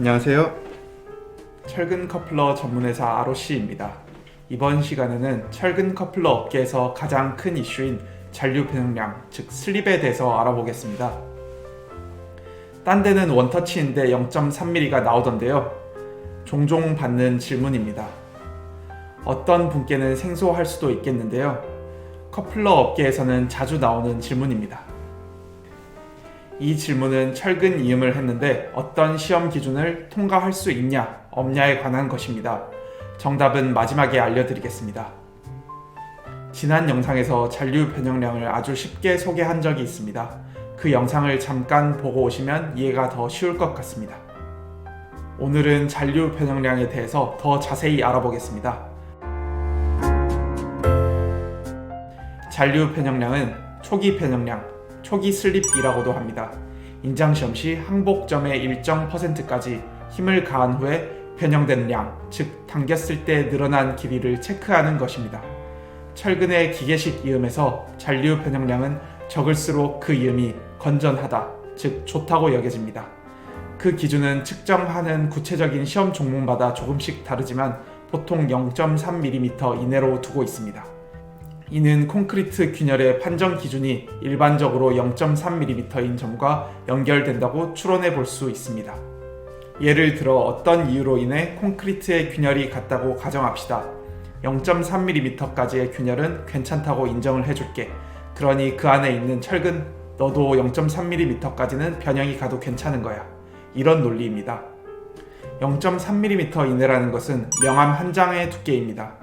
안녕하세요. 철근 커플러 전문회사 ROC입니다. 이번 시간에는 철근 커플러 업계에서 가장 큰 이슈인 잔류 변형량, 즉 슬립에 대해서 알아보겠습니다. 딴 데는 원터치인데 0.3mm가 나오던데요. 종종 받는 질문입니다. 어떤 분께는 생소할 수도 있겠는데요. 커플러 업계에서는 자주 나오는 질문입니다. 이 질문은 철근 이음을 했는데 어떤 시험 기준을 통과할 수 있냐, 없냐에 관한 것입니다. 정답은 마지막에 알려드리겠습니다. 지난 영상에서 잔류 변형량을 아주 쉽게 소개한 적이 있습니다. 그 영상을 잠깐 보고 오시면 이해가 더 쉬울 것 같습니다. 오늘은 잔류 변형량에 대해서 더 자세히 알아보겠습니다. 잔류 변형량은 초기 변형량, 초기 슬립이라고도 합니다. 인장 시험 시 항복점의 일정 퍼센트까지 힘을 가한 후에 변형된 량, 즉 당겼을 때 늘어난 길이를 체크하는 것입니다. 철근의 기계식 이음에서 잔류 변형량은 적을수록 그 이음이 건전하다, 즉 좋다고 여겨집니다. 그 기준은 측정하는 구체적인 시험 종목마다 조금씩 다르지만 보통 0.3mm 이내로 두고 있습니다. 이는 콘크리트 균열의 판정 기준이 일반적으로 0.3mm인 점과 연결된다고 추론해 볼 수 있습니다. 예를 들어 어떤 이유로 인해 콘크리트의 균열이 같다고 가정합시다. 0.3mm까지의 균열은 괜찮다고 인정을 해줄게. 그러니 그 안에 있는 철근 너도 0.3mm까지는 변형이 가도 괜찮은 거야. 이런 논리입니다. 0.3mm 이내라는 것은 명암 한 장의 두께입니다.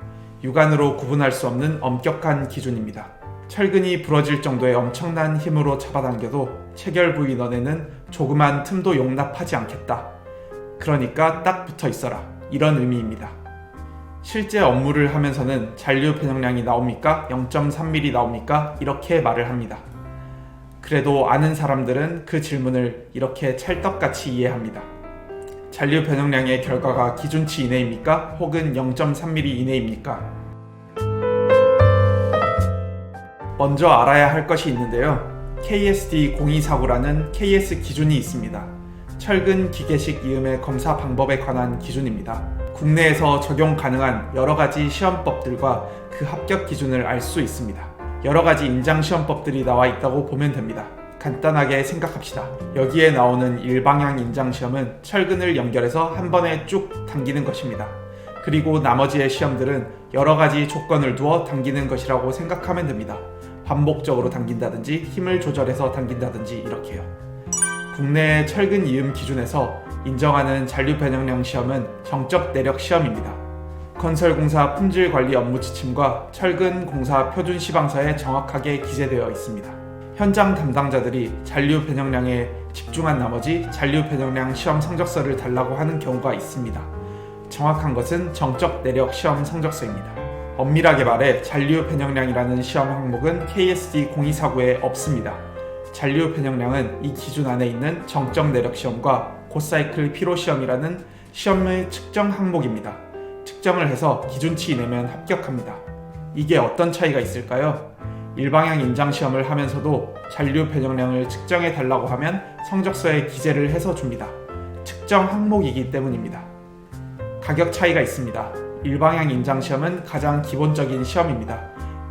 육안으로 구분할 수 없는 엄격한 기준입니다. 철근이 부러질 정도의 엄청난 힘으로 잡아당겨도 체결 부위 너네는 조그만 틈도 용납하지 않겠다. 그러니까 딱 붙어 있어라. 이런 의미입니다. 실제 업무를 하면서는 잔류 변형량이 나옵니까? 0.3mm 나옵니까? 이렇게 말을 합니다. 그래도 아는 사람들은 그 질문을 이렇게 찰떡같이 이해합니다. 잔류 변형량의 결과가 기준치 이내입니까? 혹은 0.3mm 이내입니까? 먼저 알아야 할 것이 있는데요. KSD 0249라는 KS 기준이 있습니다. 철근 기계식 이음의 검사 방법에 관한 기준입니다. 국내에서 적용 가능한 여러 가지 시험법들과 그 합격 기준을 알 수 있습니다. 여러 가지 인장 시험법들이 나와 있다고 보면 됩니다. 간단하게 생각합시다. 여기에 나오는 일방향 인장 시험은 철근을 연결해서 한 번에 쭉 당기는 것입니다. 그리고 나머지의 시험들은 여러 가지 조건을 두어 당기는 것이라고 생각하면 됩니다. 반복적으로 당긴다든지 힘을 조절해서 당긴다든지 이렇게요. 국내 철근 이음 기준에서 인정하는 잔류 변형량 시험은 정적 내력 시험입니다. 건설공사 품질 관리 업무 지침과 철근 공사 표준 시방서에 정확하게 기재되어 있습니다. 현장 담당자들이 잔류 변형량에 집중한 나머지 잔류 변형량 시험 성적서를 달라고 하는 경우가 있습니다. 정확한 것은 정적 내력 시험 성적서입니다. 엄밀하게 말해 잔류 변형량이라는 시험 항목은 KSD 0249에 없습니다. 잔류 변형량은 이 기준 안에 있는 정적 내력 시험과 고사이클 피로 시험이라는 시험의 측정 항목입니다. 측정을 해서 기준치 내면 합격합니다. 이게 어떤 차이가 있을까요? 일방향 인장 시험을 하면서도 잔류 변형량을 측정해 달라고 하면 성적서에 기재를 해서 줍니다. 측정 항목이기 때문입니다. 가격 차이가 있습니다. 일방향 인장 시험은 가장 기본적인 시험입니다.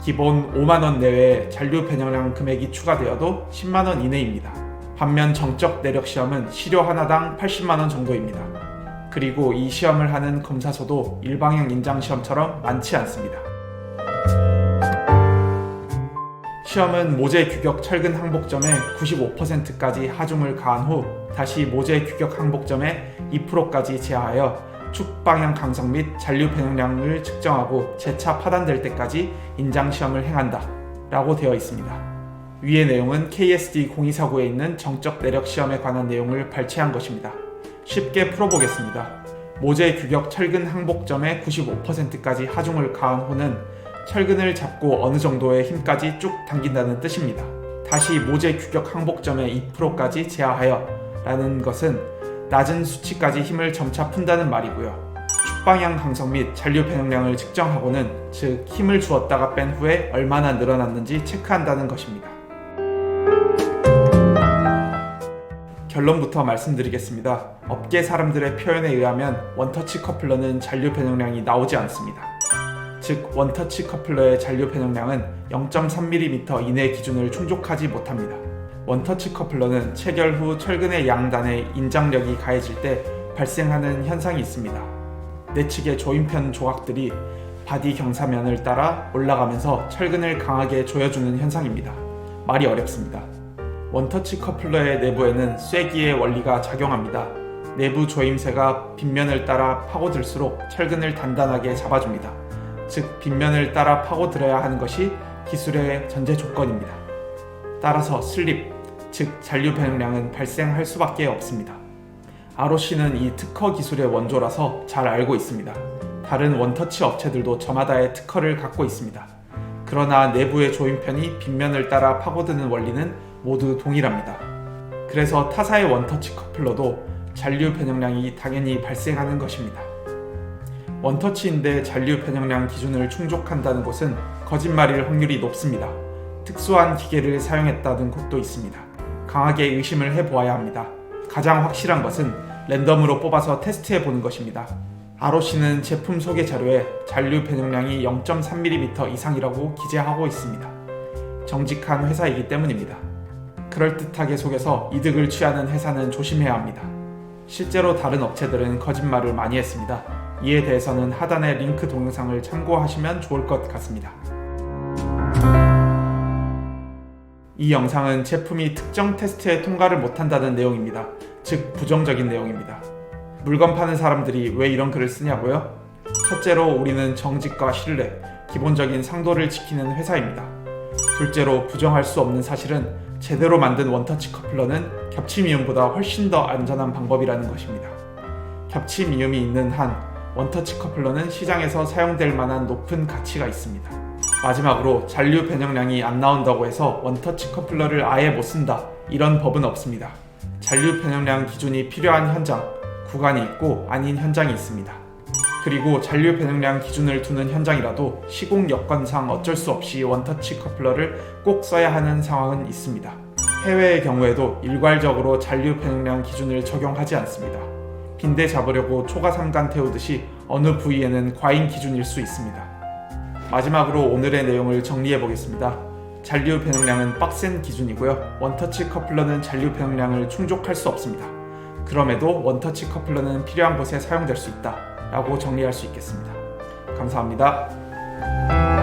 기본 5만원 내외에 잔류 변형량 금액이 추가되어도 10만원 이내입니다. 반면 정적 내력 시험은 시료 하나당 80만원 정도입니다. 그리고 이 시험을 하는 검사소도 일방향 인장 시험처럼 많지 않습니다. 시험은 모재 규격 철근 항복점의 95%까지 하중을 가한 후 다시 모재 규격 항복점의 2%까지 제하하여 축 방향 강성 및 잔류 변형량을 측정하고 재차 파단될 때까지 인장 시험을 행한다 라고 되어 있습니다. 위의 내용은 KSD 0249에 있는 정적 내력 시험에 관한 내용을 발췌한 것입니다. 쉽게 풀어보겠습니다. 모재 규격 철근 항복점의 95%까지 하중을 가한 후는 철근을 잡고 어느 정도의 힘까지 쭉 당긴다는 뜻입니다. 다시 모재 규격 항복점의 2%까지 제하하여 라는 것은 낮은 수치까지 힘을 점차 푼다는 말이고요. 축방향 강성 및 잔류 변형량을 측정하고는 즉 힘을 주었다가 뺀 후에 얼마나 늘어났는지 체크한다는 것입니다. 결론부터 말씀드리겠습니다. 업계 사람들의 표현에 의하면 원터치 커플러는 잔류 변형량이 나오지 않습니다. 즉 원터치 커플러의 잔류 변형량은 0.3mm 이내 기준을 충족하지 못합니다. 원터치 커플러는 체결 후 철근의 양단에 인장력이 가해질 때 발생하는 현상이 있습니다. 내측의 조인편 조각들이 바디 경사면을 따라 올라가면서 철근을 강하게 조여주는 현상입니다. 말이 어렵습니다. 원터치 커플러의 내부에는 쐐기의 원리가 작용합니다. 내부 조임새가 빗면을 따라 파고들수록 철근을 단단하게 잡아줍니다. 즉, 빗면을 따라 파고들어야 하는 것이 기술의 전제 조건입니다. 따라서 슬립, 즉 잔류 변형량은 발생할 수밖에 없습니다. ROC는 이 특허 기술의 원조라서 잘 알고 있습니다. 다른 원터치 업체들도 저마다의 특허를 갖고 있습니다. 그러나 내부의 조임편이 빗면을 따라 파고드는 원리는 모두 동일합니다. 그래서 타사의 원터치 커플러도 잔류 변형량이 당연히 발생하는 것입니다. 원터치인데 잔류 변형량 기준을 충족한다는 곳은 거짓말일 확률이 높습니다. 특수한 기계를 사용했다는 곳도 있습니다. 강하게 의심을 해보아야 합니다. 가장 확실한 것은 랜덤으로 뽑아서 테스트해 보는 것입니다. ROC는 제품 소개 자료에 잔류 변형량이 0.3mm 이상이라고 기재하고 있습니다. 정직한 회사이기 때문입니다. 그럴듯하게 속여서 이득을 취하는 회사는 조심해야 합니다. 실제로 다른 업체들은 거짓말을 많이 했습니다. 이에 대해서는 하단의 링크 동영상을 참고하시면 좋을 것 같습니다. 이 영상은 제품이 특정 테스트에 통과를 못한다는 내용입니다. 즉, 부정적인 내용입니다. 물건 파는 사람들이 왜 이런 글을 쓰냐고요? 첫째로 우리는 정직과 신뢰, 기본적인 상도를 지키는 회사입니다. 둘째로 부정할 수 없는 사실은 제대로 만든 원터치 커플러는 겹침 이음보다 훨씬 더 안전한 방법이라는 것입니다. 겹침 이음이 있는 한 원터치 커플러는 시장에서 사용될 만한 높은 가치가 있습니다. 마지막으로 잔류 변형량이 안 나온다고 해서 원터치 커플러를 아예 못 쓴다 이런 법은 없습니다. 잔류 변형량 기준이 필요한 현장, 구간이 있고 아닌 현장이 있습니다. 그리고 잔류 변형량 기준을 두는 현장이라도 시공 여건상 어쩔 수 없이 원터치 커플러를 꼭 써야 하는 상황은 있습니다. 해외의 경우에도 일괄적으로 잔류 변형량 기준을 적용하지 않습니다. 빈대 잡으려고 초가삼간 태우듯이 어느 부위에는 과잉 기준일 수 있습니다. 마지막으로 오늘의 내용을 정리해 보겠습니다. 잔류 변형량은 빡센 기준이고요. 원터치 커플러는 잔류 변형량을 충족할 수 없습니다. 그럼에도 원터치 커플러는 필요한 곳에 사용될 수 있다. 라고 정리할 수 있겠습니다. 감사합니다.